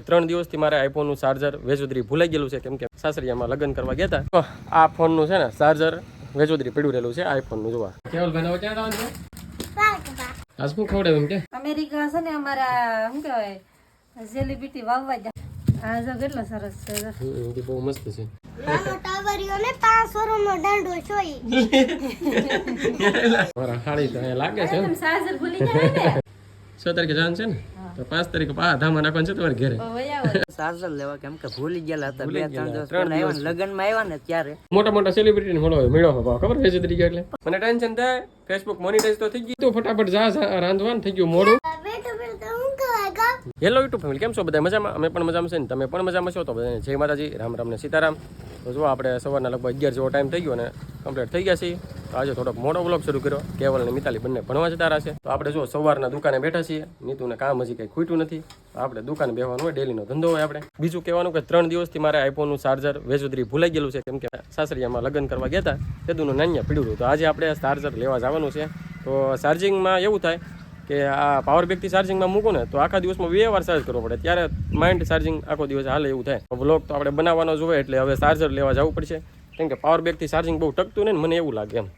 ત્રણ દિવસથી મારે આઈફોનનું ચાર્જર વેજોદરી ભૂલાઈ ગયેલું છે કેમ કે સાસરિયામાં લગ્ન કરવા ગયા હતા. આ ફોનનું છે ને ચાર્જર વેજોદરી પડ્યું રહેલું છે આઈફોનનું જોવા. કેવલ ભાઈ હવે ક્યાં જવાનું છે? આજ શું એમ કે? અમેરિકા છે ને અમારા શું કહેવાય સેલિબ્રિટી વાવવા જાય આ જો કેટલો સરસ છે એ બહુ મસ્ત છે. નાનો ટાવરિયો ને પાંચ નો દંડો છોઈ મારા હાળી તો લાગે છે તમે ચાર્જર ભૂલી ગયા ને. છ તારીખે જવાનું છે ને? તો પાંચ તારીખ પા ધામા નાખવાનું છે તમારે ઘરે. ચાર્જર લેવા કેમ કે ભૂલી ગયેલા હતા બે ત્રણ દિવસ ત્રણ આવ્યા ને લગ્નમાં આવ્યા ને ત્યારે. મોટા મોટા સેલિબ્રિટી મળો મેળો ભાવ ખબર છે ગયા એટલે? મને ટેન્શન થાય ફેસબુક મોનિટાઈઝ તો થઈ ગયું તો ફટાફટ જા જા, રાંધવાનું થઈ ગયું મોડું બેઠો બેઠો હું કહેવાય ગા હેલો યુટ્યુબ ફેમિલી કેમ છો? બધા મજામાં? અમે પણ મજામાં છે ને તમે પણ મજામાં છો? તો બધાને જય માતાજી, રામ રામ ને સીતારામ. તો જો આપણે સવારના લગભગ અગિયાર જેવો ટાઈમ થઈ ગયો અને કમ્પ્લીટ થઈ ગયા છીએ. તો આજે થોડોક મોટો બ્લોગ શરૂ કર્યો. કેવલ અને મિતાલી બંને ભણવા જતા રહેશે તો આપણે જો સવારના દુકાને બેઠા છીએ. નીતુને કામ હજી કંઈ ખૂટ્યું નથી. આપણે દુકાને બેસવાનું હોય ડેલીનો ધંધો હોય આપણે. બીજું કહેવાનું કે ત્રણ દિવસથી મારે આઈફોનનું ચાર્જર વેજોદરી ભૂલાઈ ગયેલું છે. કેમ કે સાસરિયામાં લગ્ન કરવા ગયા હતા. તેદુનું નાન્યા પીડ્યું તો આજે આપણે ચાર્જર લેવા જવાનું છે. તો ચાર્જિંગમાં એવું થાય કે આ પાવર બેગથી ચાર્જિંગમાં મૂકું ને, તો આખા દિવસમાં બે વાર ચાર્જ કરવો પડે. ત્યારે માઇન્ડ ચાર્જિંગ આખો દિવસ હાલે એવું થાય. વ્લોગ તો આપણે બનાવવાનો જ એટલે હવે ચાર્જર લેવા જવું પડશે. કેમ કે પાવર બેગથી ચાર્જિંગ બહુ ટકતું નહીં મને એવું લાગે એમ.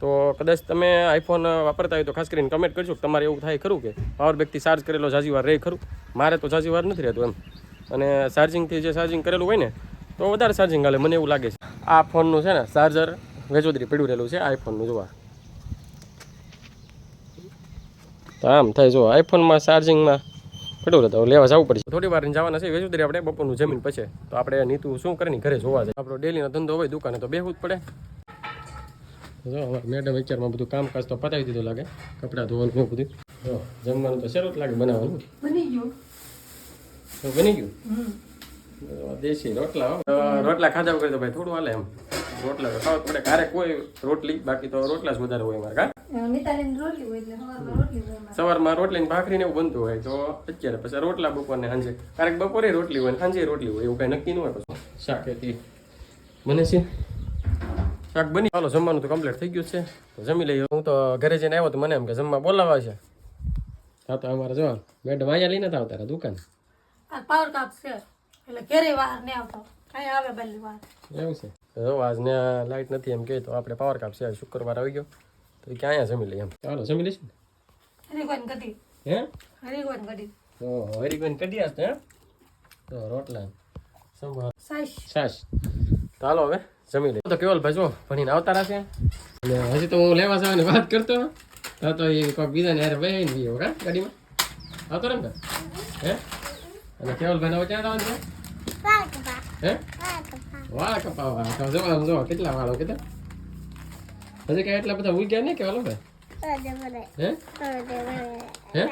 તો કદાચ તમે આઈફોન વાપરતા હોય તો ખાસ કરીને કમેન્ટ કરજો તમારે એવું થાય ખરું કે પાવર બેગથી ચાર્જ કરેલો જાજી વાર રહે ખરું? મારે તો જાજી વાર નથી રહેતું એમ. અને ચાર્જિંગથી જે ચાર્જિંગ કરેલું હોય ને, તો વધારે ચાર્જિંગ હાલે, મને એવું લાગે છે. આ ફોનનું છે ને ચાર્જર વેજોદરી પડ્યું રહેલું છે આઈફોનનું જોવા. તો આમ થાય જો આઈફોનમાં ચાર્જિંગમાં કેટલું રહેતો. લેવા જવું પડશે. થોડી વાર જવાના છે વેજુદરી આપણે બપોરનું જમીન પછી. તો આપણે નીતુ શું કરીને ઘરે જોવા જાય. આપણો ડેલીનો ધંધો હોય દુકાને તો બેહવું જ પડે. જો મેડમ વિચારમાં બધું કામકાજ તો પતાવી દીધું લાગે. કપડાં ધોવાનું એવું બધું. જો જમવાનું તો શરૂ લાગે બનાવવાનું. બની ગયું. તો બની ગયું? દેશી રોટલા રોટલા ખાધા વગર તો ભાઈ થોડું હાલે એમ. રોટલા તો ખાવા પડે. ક્યારેક કોઈ રોટલી બાકી તો રોટલા જ વધારે હોય મારે સવારમાં રોટલી ને ભાખરી ને એવું બનતું હોય તો અત્યારે પછી રોટલા બપોરને સાંજે. ક્યારેક બપોરે રોટલી હોય ને સાંજે રોટલી હોય એવું કઈ નક્કી ન હોય પછી. શાક એથી બને છે. શાક બની ચાલો જમવાનું તો કમ્પ્લીટ થઈ ગયું છે. તો જમી લઈએ. હું તો ઘરે જઈને આવ્યો તો મને એમ કે જમવા બોલાવા છે. હા તો અમારે જો મેડમ અહીંયા લઈને હતા તારા દુકાન પાવર કાપ છે. એટલે ઘરે વાર ને આવતો. આવે પહેલી વાર. એવું છે. જો આજને લાઇટ નથી એમ કહે તો આપણે પાવર કાપ છે. આજે શુક્રવાર આવી ગયો. તો કે અહીંયા જમી લઈએ એમ? ચાલો જમી લઈશ ને? હરિકોન કઢી. હે? હરિકોન કઢી. તો હરીબેન કઢી આસ હે? તો રોટલા સંભાળ સાઈશ છાશ તો હાલો હવે જમી લઈએ. તો કેવલ ભાઈ જો ભણીને આવતા રહેશે. અને હજી તો હું લેવા જવાની વાત કરતો હા તો એ કોઈક બીજાને યાર બેહીને ગયો કા ગાડીમાં? આવતો રમ હે? અને કેવલ ભાઈ હવે ક્યાં જવાનું છે? વાહ કપા હે? વાહ કપા વાળ કપાવા તો જો જો કેટલા વાળો કેટલા હજી કઈ એટલા બધા ઉગ્યા નહીં કેવલ ભાઈ હે?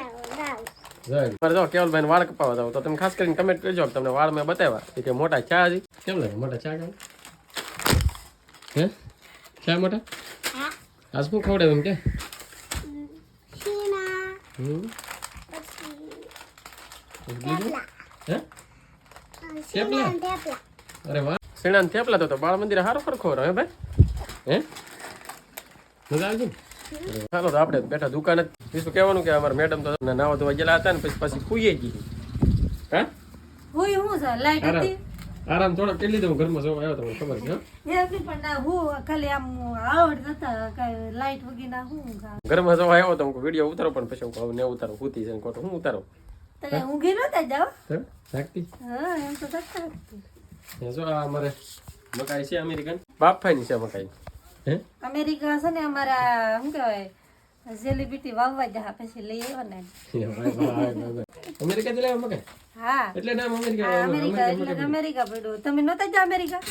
રાવ મારે વાળ કપાવા જાવ. તો તમે ખાસ કરીને કમેન્ટ કરજો તમને વાળ મેં બતાવ્યા. કે મોટા ચા હજી. કેમ લાગે? મોટા ચા કેમ હે? ચા મોટા? હા. આજ શું ખવડાવ એમ કે? અરે વાહ. શેણાને થેપલા તો તો બાળ મંદિર હારો ફરખો રહ્યો હે ભાઈ? હે? મજા આવી ગઈ ચાલો તો આપણે બેઠા દુકાન. જ બીજું કહેવાનું કે અમારા મેડમ તો નાવા ધોવા ગયેલા હતા ને પછી પાછી ફૂઈ ગઈ. હા? હું હું છે લાઈટ આરામ હતી? આરામ થોડો કેટલી હું ઘરમાં જવા આવ્યો તમને ખબર છે? એ પણ ના હું ખાલી આમ આવડ નતા લાઈટ વગી ના હું ઘરમાં જોવા આવ્યો તો હું વીડિયો ઉતારો પણ પછી હું ને ઉતારો પૂતી છે ખોટું હું ઉતારો. તો ઊંઘી નતા જાવ તો હા? એમ તો થતા જો આ અમારે મકાઈ છે અમેરિકન. બાપભાઈની છે મકાઈ. અમેરિકા છે ને અમારા શું કહેવાય સેલિબ્રિટી વાવવા જા પછી લઈ આવ્યા ને. અમેરિકા થી લાવ્યા મકાઈ? હા. એટલે નામ અમેરિકા અમેરિકા એટલે અમેરિકા પડ્યું તમે નતા જા અમેરિકા?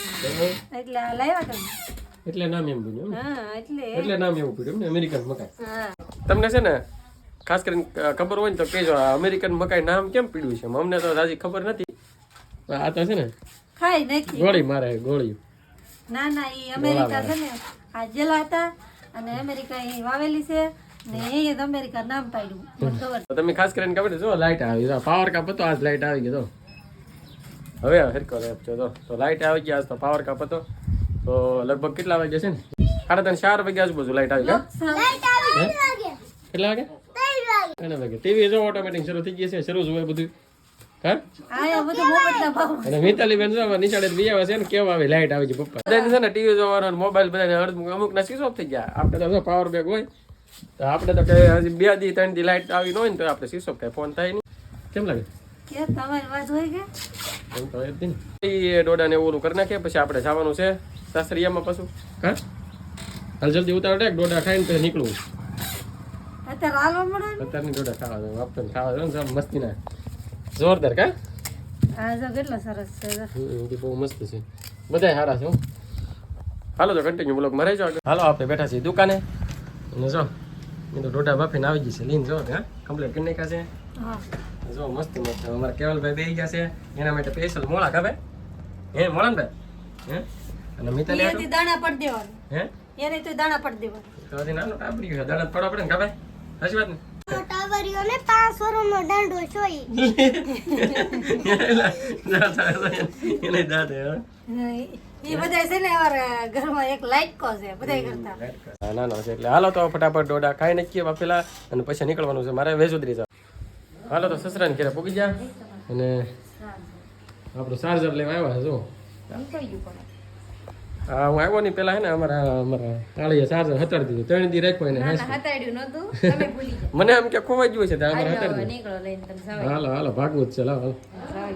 એટલે લાવ્યા તમે? એટલે નામ એમ બન્યું હા એટલે. એટલે નામ એવું પડ્યું ને? અમેરિકન મકાઈ. હા. તમને છે ને ખાસ કરીને ખબર હોય ને તો કહેજો અમેરિકન મકાઈ નામ કેમ પીડ્યું છે? અમને તો હજી ખબર નથી. આ તો છે ને ખાઈ નથી ગોળી મારે ગોળી. ના ના એ અમેરિકા છે ને. આ હતા અને અમેરિકા એ વાવેલી છે ને એ જ અમેરિકા નામ પાડ્યું. મને ખબર તો તમે ખાસ કરીને ખબર જો લાઈટ આવી જો પાવર કાપ હતો આજ લાઈટ આવી ગયો હવે હરકો રેપ જો તો લાઈટ આવી ગઈ આજ તો પાવર કાપ હતો. તો લગભગ કેટલા વાગ્યા છે ને? સાડા ત્રણ ચાર વાગ્યા આજુબાજુ લાઈટ આવી ગયા લાઈટ આવી કેટલા કેટલા વાગે? ત્રણ વાગે. ત્રણ વાગે. ટીવી જો ઓટોમેટિક શરૂ થઈ ગઈ છે શરૂ જ હોય બધું. અને મિતાલી બેન નિશાળે બી આવે છે ને કેવા આવે લાઈટ આવી છે પપ્પા. છે ને ટીવી જોવાનો મોબાઈલ બધાને અડધ અમુક ના સ્વિચ ઓફ થઈ ગયા? આપણે તો પાવર બેગ હોય. તો આપણે તો કઈ હજી બે દી ત્રણ દી લાઈટ આવી ન હોય ને તો આપણે સ્વિચ ઓફ થાય ફોન થાય નહીં. કેમ લાગે? ડોડાને ઓલું કરી નાખીએ પછી આપણે જવાનું છે સાસરિયામાં પાછું. હા? હાલ જલ્દી ઉતારો ટેક ડોડા ખાઈને પછી નીકળવું અત્યારે ડોડા ખાવા આપતો ખાવા મસ્તી ના જોરદાર કા? આ જો કેટલો સરસ છે હમ, બહુ મસ્ત છે. બધાય સારા છે હો. હાલો તો કન્ટિન્યુ બ્લોગમાં રહી હાલો આપણે બેઠા છીએ દુકાને. અને જો મેં તો ડોડા બાફીને આવી છે. લીન જો હા? કમ્પ્લીટ કરી નાખ્યા છે. જો મસ્ત મસ્ત. અમારા કેવલભાઈ બેસી ગયા છે. એના માટે સ્પેશિયલ મોળા ખાવે. હે મોળા ને ભાઈ હે? અને મિતાલી એથી દાણા પડ દેવાનું. હે? એને તો દાણા પડ દેવાનું. તો નાનો ગયો દાડા પડવા પડે ને સાચી વાત ને? છે ને છે નાનો છે એટલે. હાલો તો ફટાફટ ડોડા ખાઈ નાખીએ પેલા અને પછી નીકળવાનું છે. મારે વેજોદરી જવાનું હાલો તો સસરાને ઘેરે પૂગી જા અને આપણું ચાર્જર લેવા આવ્યા છે જો હા હું આવ્યો નહીં પેલા હે ને અમારા અમારા તાળીએ ચાર્જર હતાડી દીધું ત્રણ દી રાખ્યો એને. હતાડ્યું નતું તમે ભૂલી ગયા. મને એમ કે ખોવાઈ ગયું છે ત્યાં અમારે હતાડી દીધું નીકળો લઈને તમે હાલો હાલો ભાગવું જ છે હાલો.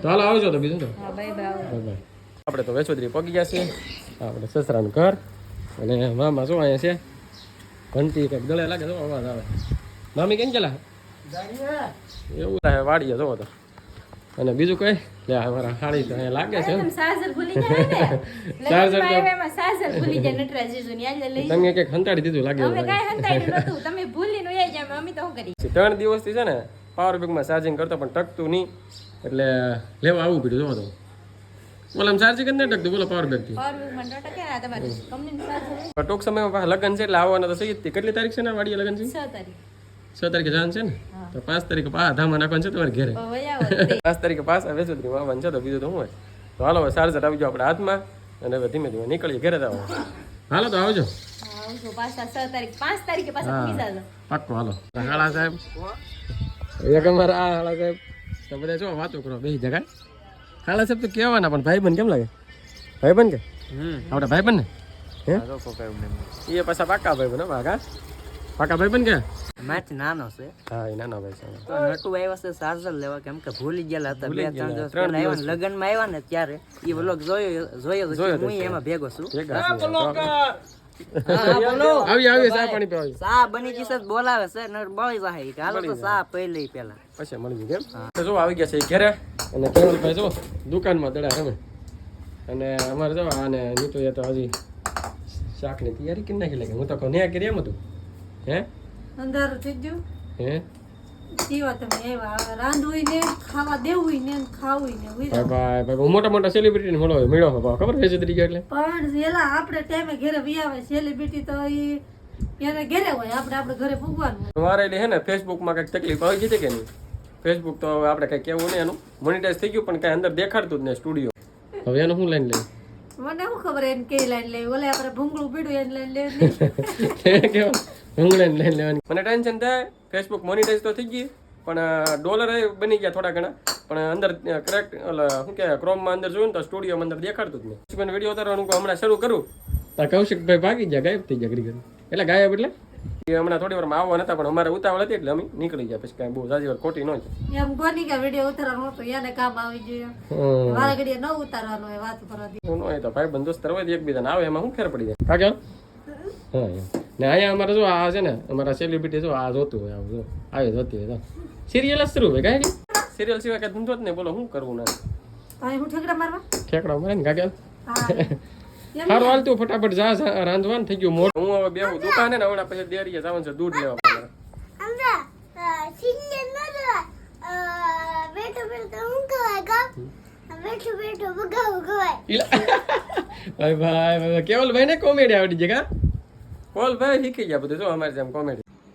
તો હાલો આવજો તો બીજું તો. હા બાય બાય. આપણે તો વેચોદરી પગી ગયા છીએ. આપણે સસરાનું ઘર અને મામા શું અહીંયા છે? ઘંટી કંઈક ગળે લાગે તો અવાજ આવે. મામી કેમ ચલા? એવું વાડીએ જોવો તો. અને બીજું કઈ? લે અમારા મારા તો અહીંયા લાગે છે. તમે કંઈક હંતાડી દીધું લાગે ત્રણ દિવસથી છે ને પાવર બેંકમાં ચાર્જિંગ કરતો પણ ટકતું નહીં. એટલે લેવા આવવું પડ્યું જોવો તો ઓલામાં ચાર્જિંગ નહીં ટકતું બોલો પાવર સાજર પણ ટૂંક સમયમાં લગ્ન છે એટલે આવવાના તો સહી કેટલી તારીખ છે ને વાડીએ લગ્ન છે? છ તારીખ. છ તારીખે જવાનું છે ને તો પાંચ તારીખે પા ધામા નાખવાનું છે તમારે ઘરે હવે વયા આવો તે. પાંચ તારીખે પાસ આવે છે આવવાનું છે તો બીજું તો શું હોય તો હાલો હવે ચાર્જર આવી જાઓ આપણે હાથમાં અને હવે ધીમે ધીમે નીકળીએ ઘરે જાવ હાલો તો આવજો હા, આવજો પાછા છ તારીખ પાંચ તારીખે પાછા હા. પૂગી જાજો પાક્કો હાલો હાળા સાહેબ એક અમારા આ હાળા સાહેબ તો બધા જો વાતો કરો બે જગા હાળા સાહેબ તો કહેવાના પણ ભાઈબંધ કેમ લાગે ભાઈબંધ કે આપણા ભાઈબંધ ને હે એ પાછા પાકા ભાઈબંધ હો પાકા ભાઈ બન કે માથી નાનો છે. હા એ નાનો ભાઈ છે. તો નટુ આવ્યા છે ચાર્જર લેવા કેમ કે ભૂલી ગયેલા હતા બે ત્રણ દિવસ ત્રણ પહેલા આવ્યા ને લગ્નમાં આવ્યા ને ત્યારે એ વ્લોગ જોયો જોયો હું એમાં ભેગો છું. હા, બોલો આવી આવી ચા પાણી પીવા સા બની જશે છે બોલાવે છે ને બળી જાય કે હાલો તો સા પી પેલા. પછી મળી ગયું કેમ? જો આવી ગયા છે ઘરે. અને કેવલભાઈ જો દુકાનમાં દડા રમે. અને અમારે જો આને નીતુ એ તો હજી શાકની તૈયારી કરી નાખી લાગે. હું તો કહું ન્યા કરી એમ હતું. હે? અંધારું થઈ ગયું? હે? ને ને ને મોટા મોટા સેલિબ્રિટી મળો મેળો ભાવ ખબર છે તરીકે એટલે? પણ પેલા આપણે ટાઈમે ઘરે વી સેલિબ્રિટી તો એને ઘરે હોય આપણે આપણે ઘરે પૂગવાનું. મારે એટલે હે ને ફેસબુકમાં કંઈક તકલીફ આવી ગઈ કે નહીં? ફેસબુક તો આપણે કંઈ કેવું નહીં એનું. મોનિટાઈઝ થઈ ગયું પણ કાંઈ અંદર દેખાડતું જ નહીં સ્ટુડિયો હવે એનું શું લાઈન લઈ મને શું ખબર એને કે લાઈન લેવી? ઓલે આપણે ભૂંગળું પીડ્યું એને લાઈન લેવી કેવું ભૂંગળાને લઈને લેવાની. મને ટેન્શન થાય. ફેસબુક મોનિટાઈઝ તો થઈ ગઈ. પણ ડોલર બની ગયા થોડા ઘણા. પણ, અંદર કરેક્ટ એટલે શું કે ક્રોમમાં અંદર જોયું ને તો સ્ટુડિયોમાં અંદર દેખાડતું જ નહીં. વીડિયો ઉતારવાનું હમણાં શરૂ કરું. તો કૌશિકભાઈ ભાગી ગયા, ગાયબ થઈ ગયા ઘડી ઘડી એટલે ગાયબ એટલે? એ હમણાં થોડી વારમાં આવવા નતા પણ અમારે ઉતાવળ હતી એટલે અમે નીકળી ગયા. પછી કાંઈ બહુ જાજી વાર ખોટી ન એમ કોની કે વીડિયો ઉતારવાનો હતો યાને કામ આવી જોઈએ. મારા ઘડીએ ન ઉતારવાનો હોય વાત કરવા દે. નો એ તો ભાઈ બંદોસ્તર હોય એકબીજાને આવે એમાં શું ખેર પડી જાય? કાકા હા ને અહીંયા અમારે જો આ છે ને અમારા સેલિબ્રિટી જો આ જોતું હોય આવું જો. આવી જોતી હોય સિરિયલ જ શરૂ હોય કાંઈ સિરિયલ સિવાય કાંઈ ધંધો જ નહીં બોલો શું કરવું ના? હું ઠેકડા મારવા? ઠેકડા મારે ને કાકે હા એમ સારું હાલ તું ફટાફટ જા રાંધવાન રાંધવાનું થઈ ગયું મોટું હું હવે બેહું. દુકાને ને હમણાં પછી ડેરીએ જવાનું છે દૂધ લેવા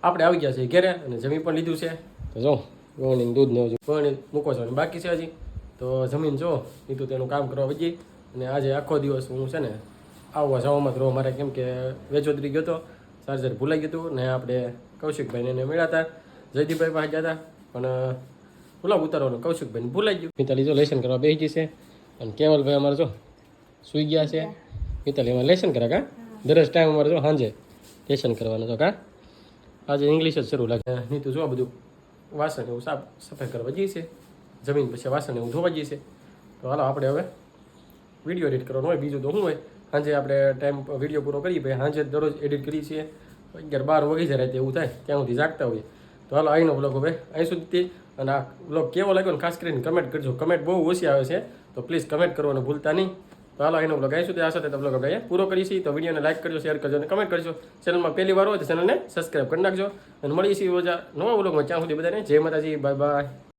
આપણે આવી ગયા છે ઘરે અને જમી પણ લીધું છે. તો જો ગોણી દૂધ ને ગોણી મૂકો છો બાકી છે હજી. તો જમીન જો નીતું તેનું કામ કરવા વધી અને આજે આખો દિવસ હું છે ને આવવા જવામાં રહો. અમારે કેમ કે વેચોતરી ગયો હતો ચાર્જર ભૂલાઈ ગયું હતું ને આપણે કૌશિકભાઈને એને મળ્યા હતા. જયદીપભાઈ પાસે ગયા હતા પણ વ્લોગ ઉતારવાનું. કૌશિકભાઈ ભૂલાઈ ગયું. મિતાલી જો લેસન કરવા બેસી છે અને કેવલભાઈ અમારે જો સુઈ ગયા છે. મિતાલી એમાં લેસન કરા કા? દરરોજ ટાઈમ અમારે જો સાંજે લેસન કરવાનું તો કા? આજે ઇંગ્લિશ જ શરૂ લાગે. નહીં તો જો આ બધું વાસણ એવું સાફ સફાઈ કરવા જઈએ છે જમીન પછી વાસણ એવું ધોવા જઈએ છે તો હાલો આપણે હવે વીડિયો એડિટ કરવાનો હોય બીજું તો શું હોય? સાંજે આપણે ટાઈમ વીડિયો પૂરો કરીએ ભાઈ સાંજે દરરોજ એડિટ કરીએ છીએ. અગિયાર બાર વાગી જાય રાતે એવું થાય, ત્યાં સુધી જાગતા હોઈએ. તો હાલો અહીંનો બ્લોગ હવે અહીં સુધી અને આ બ્લોગ કેવો લાગ્યો ને ખાસ કરીને કમેન્ટ કરજો. કમેન્ટ બહુ ઓછી આવે છે, તો પ્લીઝ કમેન્ટ કરવાનું ભૂલતા નહીં. તો હાલો અહીંનો બ્લોગ અહીં સુધી. આ સાથે બ્લોગ આપણે અહીંયા પૂરો કરીએ છીએ. તો વિડીયોને લાઇક કરજો શેર કરજો અને કમેન્ટ કરજો. ચેનલમાં પહેલી વાર હોય તો ચેનલને સબસ્ક્રાઈબ કરી નાખજો. અને મળીએ છીએ રોજા નવા બ્લોગમાં ત્યાં સુધી બધાને જય માતાજી બાય બાય